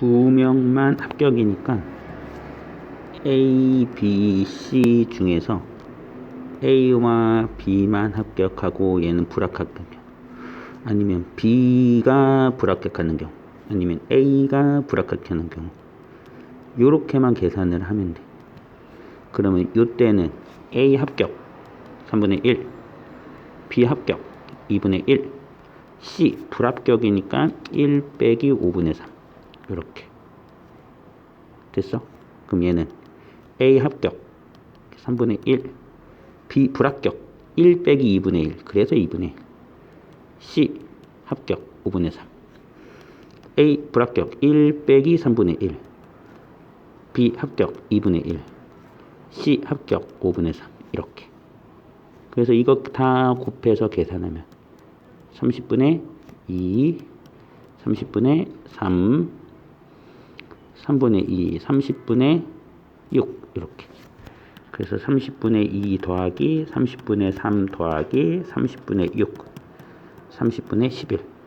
두 명만 합격이니까 A, B, C 중에서 A와 B만 합격하고 얘는 불합격한 경우 아니면 B가 불합격하는 경우 아니면 A가 불합격하는 경우 요렇게만 계산을 하면 돼. 그러면 요때는 A 합격 3분의 1 B 합격 2분의 1 C 불합격이니까 1 빼기 5분의 3 요렇게. 됐어? 그럼 얘는 A 합격. 3분의 1 B 불합격. 1 빼기 2분의 1 그래서 2분의 1 C 합격. 5분의 3 A 불합격. 1 빼기 3분의 1 B 합격. 2분의 1 C 합격. 5분의 3 이렇게. 그래서 이거 다 곱해서 계산하면 30분의 2 30분의 3 3분의 2 30분의 6 이렇게. 그래서 30분의 2 더하기 30분의 3 더하기 30분의 6 30분의 11